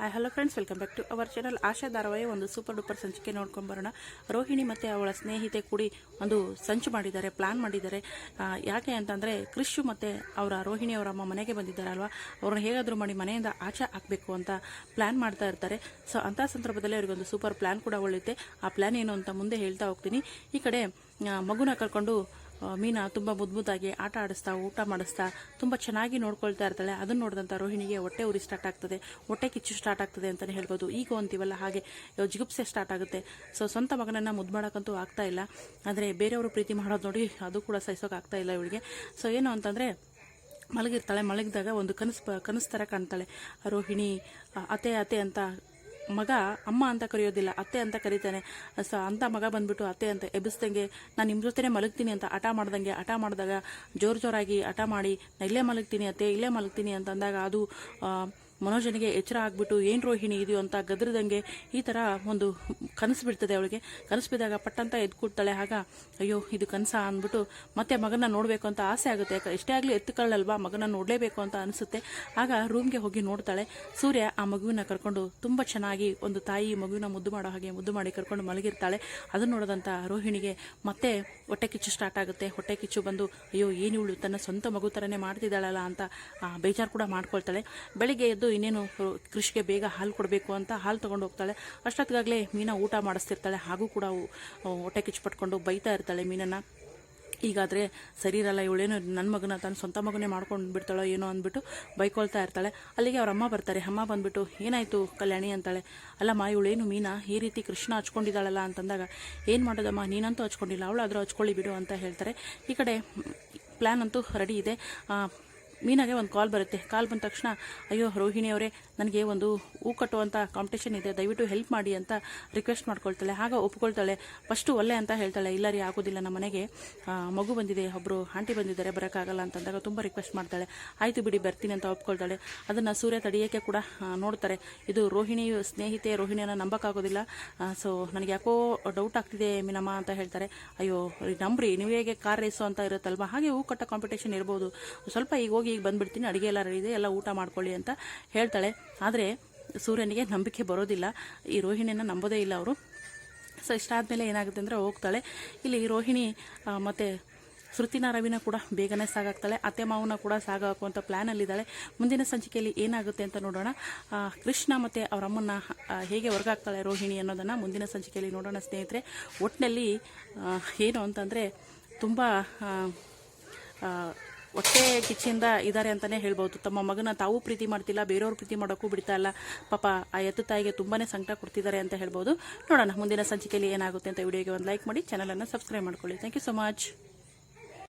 Hi hello friends welcome back to our channel Asha ಧಾರಾವಾಹಿ, ಒಂದು super duper ಸಂಚಿಕೆ ನೋಡ್ಕೊಂಬರೋಣ ರೋಹಿಣಿ ಮತ್ತು ಅವಳ ಸ್ನೇಹಿತೆ ಕೂಡಿ ಒಂದು ಸಂಚು ಮಾಡಿದ್ದಾರೆ ಪ್ಲ್ಯಾನ್ ಮಾಡಿದ್ದಾರೆ. ಯಾಕೆ ಅಂತಂದರೆ ಕೃಷು ಮತ್ತು ಅವರ ರೋಹಿಣಿ ಅವರ ಅಮ್ಮ ಮನೆಗೆ ಬಂದಿದ್ದಾರಲ್ವ? ಅವ್ರನ್ನ ಹೇಗಾದರೂ ಮಾಡಿ ಮನೆಯಿಂದ ಆಚೆ ಹಾಕಬೇಕು ಅಂತ ಪ್ಲ್ಯಾನ್ ಮಾಡ್ತಾ ಇರ್ತಾರೆ. ಸೊ ಅಂಥ ಸಂದರ್ಭದಲ್ಲಿ ಅವರಿಗೊಂದು ಸೂಪರ್ ಪ್ಲ್ಯಾನ್ ಕೂಡ ಒಳ್ಳುತ್ತೆ ಆ ಪ್ಲ್ಯಾನ್ ಏನು ಅಂತ ಮುಂದೆ ಹೇಳ್ತಾ ಹೋಗ್ತೀನಿ. ಈ ಕಡೆ ಮಗುನ ಕರ್ಕೊಂಡು ಮೀನಾ ತುಂಬ ಮುದ್ಮುದ್ದಾಗಿ ಆಟ ಆಡಿಸ್ತಾ, ಊಟ ಮಾಡಿಸ್ತಾ ತುಂಬ ಚೆನ್ನಾಗಿ ನೋಡ್ಕೊಳ್ತಾ ಇರ್ತಾಳೆ. ಅದನ್ನು ನೋಡಿದಂಥ ರೋಹಿಣಿಗೆ ಹೊಟ್ಟೆ ಉರಿ ಸ್ಟಾರ್ಟ್ ಆಗ್ತದೆ. ಹೊಟ್ಟೆ ಕಿಚ್ಚು ಸ್ಟಾರ್ಟ್ ಆಗ್ತದೆ ಅಂತಲೇ ಹೇಳ್ಬೋದು. ಈಗ ಅಂತೀವಲ್ಲ, ಹಾಗೆ ಜಿಗುಪ್ಸೆ ಸ್ಟಾರ್ಟ್ ಆಗುತ್ತೆ. ಸೊ ಸ್ವಂತ ಮಗನನ್ನು ಮುದ್ದು ಮಾಡೋಕ್ಕಂತೂ ಆಗ್ತಾ ಇಲ್ಲ. ಆದರೆ ಬೇರೆಯವರು ಪ್ರೀತಿ ಮಾಡೋದು ನೋಡಿ ಅದು ಕೂಡ ಸಹಿಸೋಕೆ ಆಗ್ತಾ ಇಲ್ಲ ಇವಳಿಗೆ. ಸೊ ಏನು ಅಂತಂದರೆ ಮಲಗಿರ್ತಾಳೆ. ಮಲಗಿದಾಗ ಒಂದು ಕನಸು ಕನಸು ಥರ ಕಾಣ್ತಾಳೆ. ರೋಹಿಣಿ ಅತೆ ಅತ್ತೆ ಅಂತ ಮಗ ಅಮ್ಮ ಅಂತ ಕರೆಯೋದಿಲ್ಲ, ಅತ್ತೆ ಅಂತ ಕರೀತಾನೆ. ಸೊ ಅಂತ ಮಗ ಬಂದ್ಬಿಟ್ಟು ಅತ್ತೆ ಅಂತ ಎಬ್ಬಿಸ್ದಂಗೆ, ನಾನು ನಿಮ್ಮ ಜೊತೆನೇ ಮಲಗ್ತೀನಿ ಅಂತ ಹಠ ಮಾಡ್ದಂಗೆ, ಹಠ ಮಾಡಿದಾಗ ಜೋರು ಜೋರಾಗಿ ಹಠ ಮಾಡಿ ಇಲ್ಲೇ ಮಲಗ್ತೀನಿ ಅತ್ತೆ, ಇಲ್ಲೇ ಮಲಗ್ತೀನಿ ಅಂತ ಅಂದಾಗ ಅದು ಮನೋಜನಿಗೆ ಎಚ್ಚರ ಆಗ್ಬಿಟ್ಟು, ಏನು ರೋಹಿಣಿ ಇದೆಯೋ ಅಂತ ಗದ್ರದಂಗೆ? ಈ ಥರ ಒಂದು ಕನಸು ಬಿಡ್ತದೆ ಅವಳಿಗೆ. ಕನಸು ಬಿದ್ದಾಗ ಪಟ್ಟಂತ ಎದ್ದು ಕೂಡ್ತಾಳೆ. ಆಗ, ಅಯ್ಯೋ, ಇದು ಕನಸ? ಅಂದ್ಬಿಟ್ಟು, ಮತ್ತೆ ಮಗನ ನೋಡಬೇಕು ಅಂತ ಆಸೆ ಆಗುತ್ತೆ. ಯಾಕೆ, ಎಷ್ಟೇ ಆಗಲಿ ಎತ್ತುಕೊಳ್ಳಲ್ವಾ ಮಗನ ನೋಡಲೇಬೇಕು ಅಂತ ಅನಿಸುತ್ತೆ. ಆಗ ರೂಮ್ಗೆ ಹೋಗಿ ನೋಡ್ತಾಳೆ. ಸೂರ್ಯ ಆ ಮಗುವಿನ ಕರ್ಕೊಂಡು ತುಂಬ ಚೆನ್ನಾಗಿ ಒಂದು ತಾಯಿ ಮಗುವಿನ ಮುದ್ದು ಮಾಡೋ ಹಾಗೆ ಮುದ್ದು ಮಾಡಿ ಕರ್ಕೊಂಡು ಮಲಗಿರ್ತಾಳೆ. ಅದನ್ನು ನೋಡಿದಂಥ ರೋಹಿಣಿಗೆ ಮತ್ತೆ ಹೊಟ್ಟೆ ಕಿಚ್ಚು ಸ್ಟಾರ್ಟ್ ಆಗುತ್ತೆ. ಹೊಟ್ಟೆ ಕಿಚ್ಚು ಬಂದು, ಅಯ್ಯೋ, ಏನು ಇವಳು ತನ್ನ ಸ್ವಂತ ಮಗು ಥರನೇ ಮಾಡ್ತಿದ್ದಾಳಲ್ಲ? ಅಂತ ಬೇಜಾರು ಕೂಡ ಮಾಡ್ಕೊಳ್ತಾಳೆ. ಬೆಳಿಗ್ಗೆ ಎದ್ದು ಇನ್ನೇನು ಕೃಷಿಗೆ ಬೇಗ ಹಾಲು ಕೊಡಬೇಕು ಅಂತ ಹಾಲು ತೊಗೊಂಡು ಹೋಗ್ತಾಳೆ. ಅಷ್ಟೊತ್ತಿಗಾಗಲೇ ಮೀನ ಊಟ ಮಾಡಿಸ್ತಿರ್ತಾಳೆ. ಹಾಗೂ ಕೂಡ ಹೊಟ್ಟೆ ಕಿಚ್ಚು ಪಟ್ಕೊಂಡು ಬೈತಾ ಇರ್ತಾಳೆ ಮೀನನ್ನು. ಈಗಾದರೆ ಸರಿ ಇರಲ್ಲ ಇವಳೇನು ನನ್ನ ಮಗನ ತನ್ನ ಸ್ವಂತ ಮಗನೇ ಮಾಡ್ಕೊಂಡು ಬಿಡ್ತಾಳೋ ಏನೋ ಅಂದ್ಬಿಟ್ಟು ಬೈಕೊಳ್ತಾ ಇರ್ತಾಳೆ. ಅಲ್ಲಿಗೆ ಅವ್ರ ಅಮ್ಮ ಬರ್ತಾರೆ. ಅಮ್ಮ ಬಂದ್ಬಿಟ್ಟು, ಏನಾಯಿತು ಕಲ್ಯಾಣಿ? ಅಂತಾಳೆ. ಅಲ್ಲಮ್ಮ, ಇವಳೇನು ಮೀನಾ? ಈ ರೀತಿ ಕೃಷ್ಣ ಹಚ್ಕೊಂಡಿದ್ದಾಳಲ್ಲ? ಅಂತಂದಾಗ, ಏನು ಮಾಡೋದಮ್ಮ? ನೀನಂತೂ ಹಚ್ಕೊಂಡಿಲ್ಲ. ಅವಳಾದರೂ ಹಚ್ಕೊಳ್ಳಿ ಬಿಡು ಅಂತ ಹೇಳ್ತಾರೆ. ಈ ಕಡೆ ಪ್ಲ್ಯಾನ್ ಅಂತೂ ರೆಡಿ ಇದೆ. ಮೀನಾಗೆ ಒಂದು ಕಾಲ್ ಬರುತ್ತೆ. ಕಾಲ್ ಬಂದ ತಕ್ಷಣ, ಅಯ್ಯೋ, ರೋಹಿಣಿ ಅವರೇ, ನನಗೆ ಒಂದು ಹೂ ಕಟ್ಟುವಂಥ ಕಾಂಪಿಟೇಷನ್ ಇದೆ. ದಯವಿಟ್ಟು ಹೆಲ್ಪ್ ಮಾಡಿ ಅಂತ ರಿಕ್ವೆಸ್ಟ್ ಮಾಡ್ಕೊಳ್ತಾಳೆ. ಆಗ ಒಪ್ಕೊಳ್ತಾಳೆ. ಫಸ್ಟು ಒಳ್ಳೆ ಅಂತ ಹೇಳ್ತಾಳೆ. ಇಲ್ಲ ರೀ, ಆಗೋದಿಲ್ಲ. ನಮ್ಮ ಮನೆಗೆ ಮಗು ಬಂದಿದೆ. ಒಬ್ಬರು ಆಂಟಿ ಬಂದಿದ್ದಾರೆ. ಬರೋಕ್ಕಾಗಲ್ಲ ಅಂತಂದಾಗ ತುಂಬ ರಿಕ್ವೆಸ್ಟ್ ಮಾಡ್ತಾಳೆ. ಆಯಿತು ಬಿಡಿ, ಬರ್ತೀನಿ ಅಂತ ಒಪ್ಕೊಳ್ತಾಳೆ. ಅದನ್ನು ಸೂರ್ಯ ತಡೆಯೋಕ್ಕೆ ಕೂಡ ನೋಡ್ತಾರೆ. ಇದು ರೋಹಿಣಿ ಸ್ನೇಹಿತೆ, ರೋಹಿಣಿಯನ್ನು ನಂಬಕ್ಕಾಗೋದಿಲ್ಲ. ಸೊ ನನಗೆ ಯಾಕೋ ಡೌಟ್ ಆಗ್ತಿದೆ ಮೀನಮ್ಮ ಅಂತ ಹೇಳ್ತಾರೆ. ಅಯ್ಯೋ ನಂಬ್ರಿ ನೀವು ಹೇಗೆ ಕಾರ್ ರೇಸು ಅಂತ ಇರುತ್ತಲ್ವ? ಹಾಗೆ ಹೂ ಕಟ್ಟ ಕಾಂಪಿಟೇಷನ್ ಇರ್ಬೋದು. ಸ್ವಲ್ಪ ಈಗ ಹೋಗಿ ಈಗ ಬಂದ್ಬಿಡ್ತೀನಿ, ಅಡುಗೆ ಎಲ್ಲ ರೆಡಿ ಇದೆ, ಎಲ್ಲ ಊಟ ಮಾಡ್ಕೊಳ್ಳಿ ಅಂತ ಹೇಳ್ತಾಳೆ. ಆದರೆ ಸೂರ್ಯನಿಗೆ ನಂಬಿಕೆ ಬರೋದಿಲ್ಲ. ಈ ರೋಹಿಣಿಯನ್ನು ನಂಬೋದೇ ಇಲ್ಲ ಅವರು. ಸೊ ಇಷ್ಟಾದಮೇಲೆ ಏನಾಗುತ್ತೆ ಅಂದರೆ ಹೋಗ್ತಾಳೆ. ಇಲ್ಲಿ ರೋಹಿಣಿ ಮತ್ತು ಶ್ರುತಿನ, ರವಿನ ಕೂಡ ಬೇಗನೆ ಸಾಗಾಗ್ತಾಳೆ. ಅತ್ತೆ ಮಾವನ ಕೂಡ ಸಾಗಾಕುವಂಥ ಪ್ಲ್ಯಾನಲ್ಲಿದ್ದಾಳೆ ಮುಂದಿನ ಸಂಚಿಕೆಯಲ್ಲಿ ಏನಾಗುತ್ತೆ ಅಂತ ನೋಡೋಣ. ಕೃಷ್ಣ ಮತ್ತು ಅವರ ಅಮ್ಮನ್ನ ಹೇಗೆ ಹೊರಗಾಗ್ತಾಳೆ ರೋಹಿಣಿ ಅನ್ನೋದನ್ನು ಮುಂದಿನ ಸಂಚಿಕೆಯಲ್ಲಿ ನೋಡೋಣ ಸ್ನೇಹಿತರೆ. ಒಟ್ಟಿನಲ್ಲಿ ಏನು ಅಂತಂದರೆ ತುಂಬ ಹೊಟ್ಟೆ ಕಿಚ್ಚಿಂದ ಇದ್ದಾರೆ ಅಂತಲೇ ಹೇಳ್ಬೋದು. ತಮ್ಮ ಮಗನ ತಾವು ಪ್ರೀತಿ ಮಾಡ್ತಿಲ್ಲ, ಬೇರೆಯವ್ರು ಪ್ರೀತಿ ಮಾಡೋಕ್ಕೂ ಬಿಡ್ತಾ ಇಲ್ಲ. ಪಾಪ ಆ ಎತ್ತು ತಾಯಿಗೆ ತುಂಬಾ ಸಂಕಟ ಕೊಡ್ತಿದ್ದಾರೆ ಅಂತ ಹೇಳ್ಬೋದು. ನೋಡೋಣ, ಮುಂದಿನ ಸಂಚಿಕೆಯಲ್ಲಿ ಏನಾಗುತ್ತೆ ಅಂತ ವಿಡಿಯೋಗೆ ಒಂದು ಲೈಕ್ ಮಾಡಿ ಚಾನಲನ್ನು ಸಬ್ಸ್ಕ್ರೈಬ್ ಮಾಡ್ಕೊಳ್ಳಿ. Thank you so much